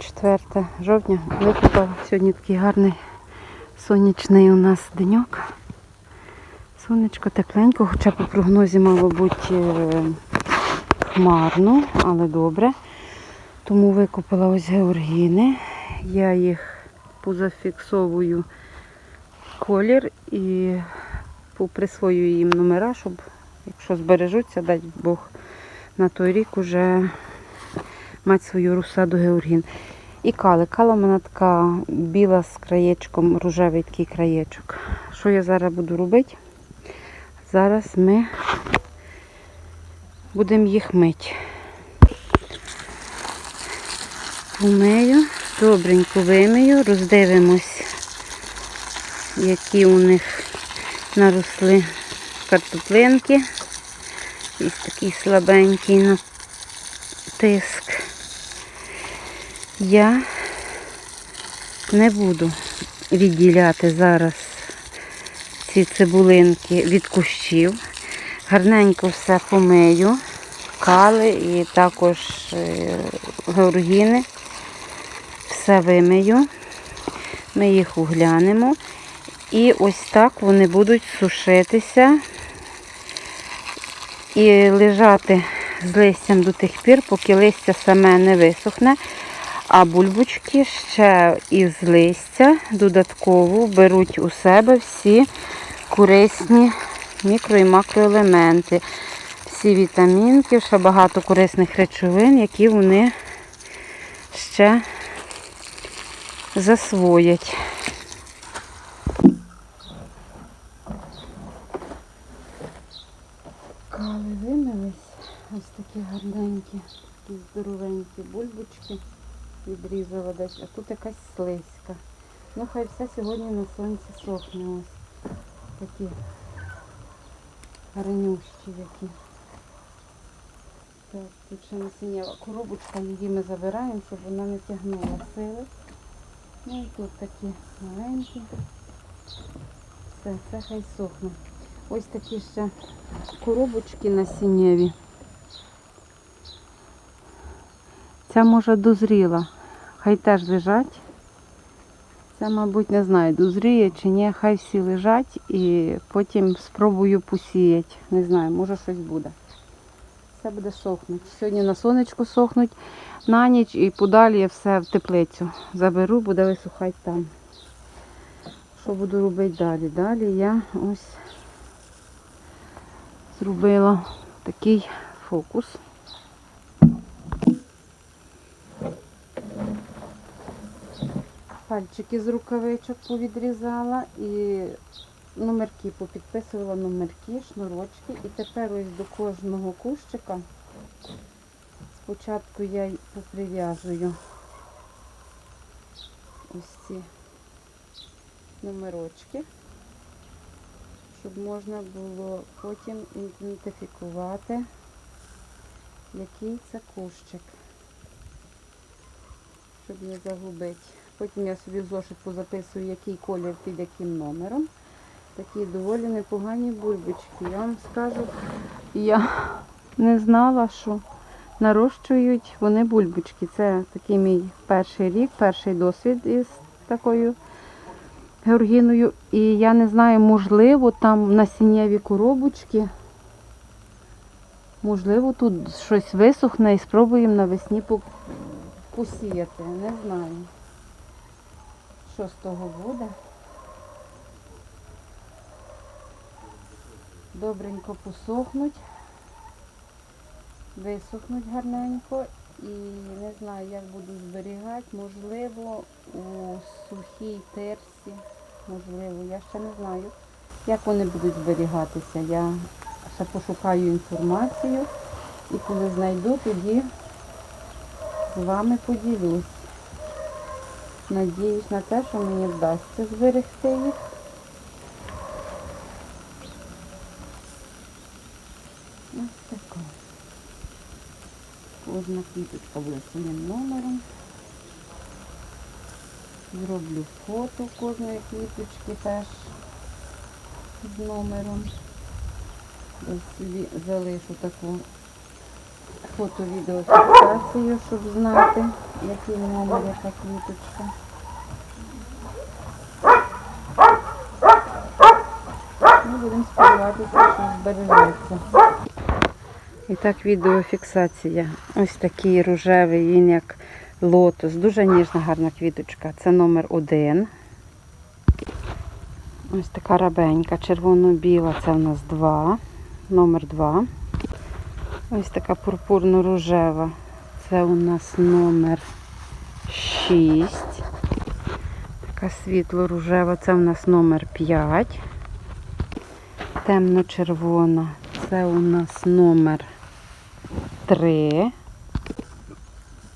4 жовтня. Викупав сьогодні такий гарний сонячний у нас деньок. Сонечко тепленько, хоча по прогнозі мало бути е, хмарно, але добре. Тому викупила ось георгіни. Я їх позафіксовую колір і присвоюю їм номера, щоб, якщо збережуться, дай Бог на той рік уже мати свою розсаду георгін. І кали. Кала в мене така біла з краєчком, рожевий такий краєчок. Що я зараз буду робити? Зараз ми будемо їх мити. Помию, добренько вимию, роздивимось, які у них наросли картоплинки. Ось такий слабенький тиск. Я не буду відділяти зараз ці цибулинки від кущів. Гарненько все помию, кали і також е, георгіни. Все вимию. Ми їх углянемо. І ось так вони будуть сушитися і лежати з листям до тих пір, поки листя саме не висохне. А бульбочки ще із листя додатково беруть у себе всі корисні мікро і макроелементи, всі вітамінки, ще багато корисних речовин, які вони ще засвоять. Кали вимились, ось такі гарненькі, такі здоровенькі бульбочки відрізала десь, а тут якась слизька. Ну хай все сьогодні на сонці сохне ось. Такі гарнющі які. Так, тут ще насіння коробочка, її ми забираємо, щоб вона не тягнула сили. Ну і тут такі маленькі. Все, це хай сохне. Ось такі ще коробочки насіннєві. Ця може дозріла. Хай теж лежать. Це, мабуть, не знаю, дозріє чи ні, хай всі лежать і потім спробую посіяти. Не знаю, може щось буде. Все буде сохнути. Сьогодні на сонечку сохнуть на ніч і подалі я все в теплицю. Заберу, буде висухати там. Що буду робити далі? Далі я ось зробила такий фокус. Пальчики з рукавичок повідрізала і номерки попідписувала номерки, шнурочки. І тепер ось до кожного кущика спочатку я й поприв'яжую ось ці номерочки, щоб можна було потім ідентифікувати, який це кущик, щоб не загубити. Потім я собі в зошит позаписую, який колір під яким номером. Такі доволі непогані бульбочки. Я вам скажу, я не знала, що нарощують вони бульбочки. Це такий мій перший рік, перший досвід із такою георгіною. І я не знаю, можливо, там насіннєві коробочки. Можливо, тут щось висохне і спробуємо навесні посіяти. Не знаю, що з того буде. Добренько посохнуть, висохнуть гарненько і не знаю, як буду зберігати. Можливо, у сухій терсі, можливо, я ще не знаю, як вони будуть зберігатися. Я ще пошукаю інформацію і коли знайду, тоді з вами поділюсь. Надіюсь на те, що мені вдасться зберегти їх. Ось така. Кожна квіточка буде своїм номером. Зроблю фото кожної квіточки теж з номером. Ось собі залишу таку фото-відеофіксацію, щоб знати, який номер, яка квіточка. Ми будемо сподіватися, що збережеться. І так, відеофіксація. Ось такий рожевий, він як лотос. Дуже ніжна, гарна квіточка. Це номер один. Ось така рабенька, червоно-біла, це в нас два. Номер два. Ось така пурпурно-рожева. Це у нас номер 6. Така світло-рожева, це у нас номер 5. Темно-червона. Це у нас номер 3.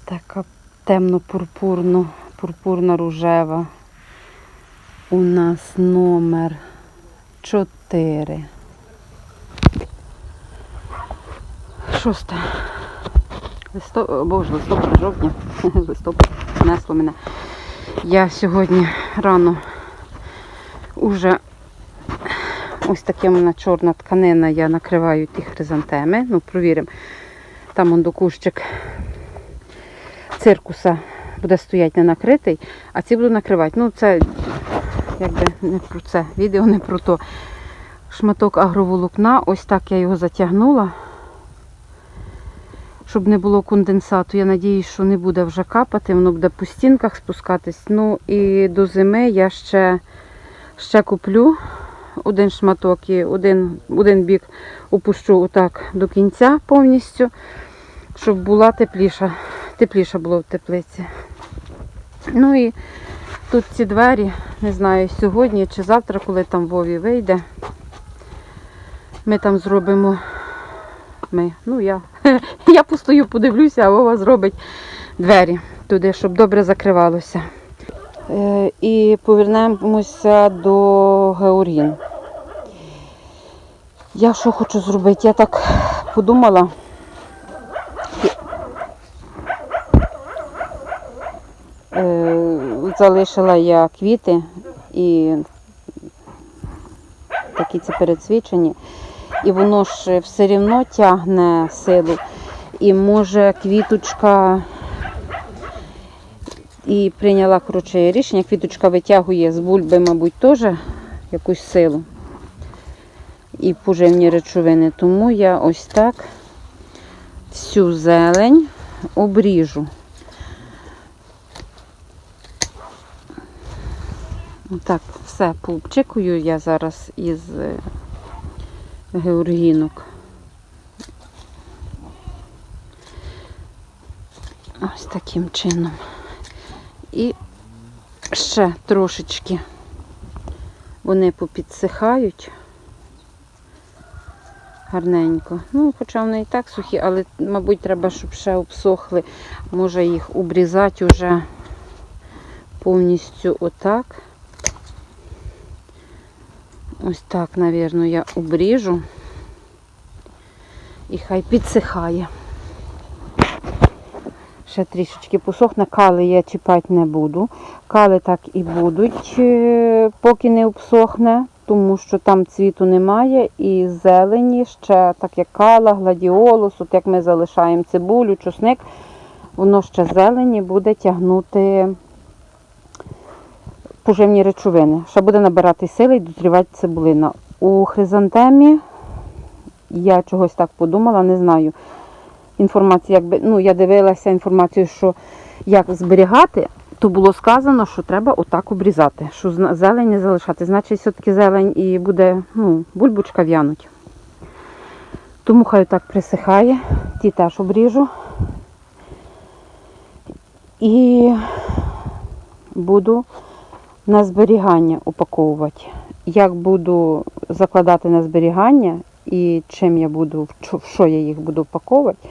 Така темно-пурпурно, пурпурна рожева. У нас номер 4. Шосте. Листо... Боже, листопад, жовтня. Листопад несло мене. Я сьогодні рано уже ось таке мене чорна тканина, я накриваю ті хризантеми. Ну, провіримо. Там он до кущик циркуса буде стояти не накритий, а ці буду накривати. Ну, це якби не про це. Відео не про то. Шматок агроволокна, ось так я його затягнула щоб не було конденсату. Я надіюсь, що не буде вже капати, воно буде по стінках спускатись. Ну і до зими я ще, ще куплю один шматок і один, один бік опущу отак до кінця повністю, щоб була тепліша. Тепліше було в теплиці. Ну і тут ці двері, не знаю, сьогодні чи завтра, коли там Вові вийде. Ми там зробимо ми. Ну, я, я постою, подивлюся, а Вова зробить двері туди, щоб добре закривалося. Е, і повернемося до Георгін. Я що хочу зробити? Я так подумала. Е, залишила я квіти і такі ці передсвічені і воно ж все рівно тягне силу. І може квіточка і прийняла коротше, рішення, квіточка витягує з бульби, мабуть, теж якусь силу і поживні речовини. Тому я ось так всю зелень обріжу. Так, все пообчикую я зараз із георгінок. Ось таким чином. І ще трошечки вони попідсихають гарненько. Ну, хоча вони і так сухі, але, мабуть, треба, щоб ще обсохли. Може їх обрізати вже повністю отак. Ось так, мабуть, я обріжу і хай підсихає. Ще трішечки посохне, кали я чіпати не буду. Кали так і будуть, е, поки не обсохне, тому що там цвіту немає і зелені ще, так як кала, гладіолус, от як ми залишаємо цибулю, чесник, воно ще зелені буде тягнути поживні речовини. Ще буде набирати сили і дозрівати цибулина. У хризантемі я чогось так подумала, не знаю. Інформація, якби, ну, я дивилася інформацію, що як зберігати, то було сказано, що треба отак обрізати, що зелень не залишати. Значить, все-таки зелень і буде, ну, бульбочка в'януть. Тому хай так присихає, ті теж обріжу. І буду на зберігання упаковувати. Як буду закладати на зберігання і чим я буду, в що я їх буду упаковувати,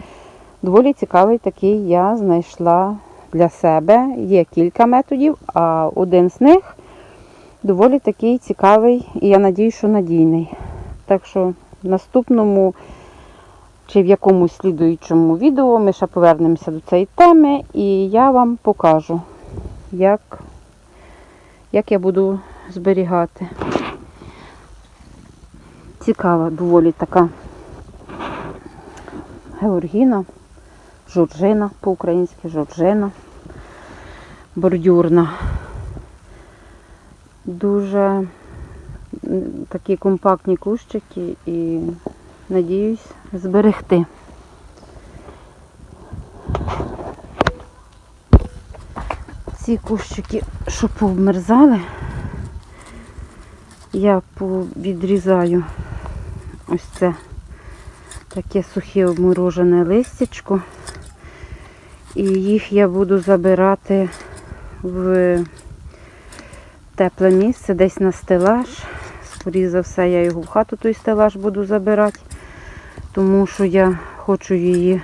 доволі цікавий такий я знайшла для себе. Є кілька методів, а один з них доволі такий цікавий і я надію, що надійний. Так що в наступному чи в якомусь слідуючому відео ми ще повернемося до цієї теми і я вам покажу, як як я буду зберігати. Цікава доволі така георгіна, жоржина, по-українськи жоржина, бордюрна. Дуже такі компактні кущики і надіюсь зберегти. Ці кущики, що повмерзали, я відрізаю ось це таке сухе обморожене листячко. І їх я буду забирати в тепле місце, десь на стелаж. Скоріше за все, я його в хату той стелаж буду забирати, тому що я хочу її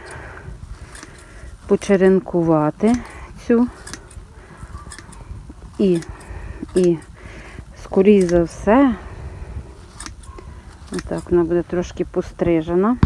почеренкувати цю. І, і скоріше за все, отак вона буде трошки пострижена.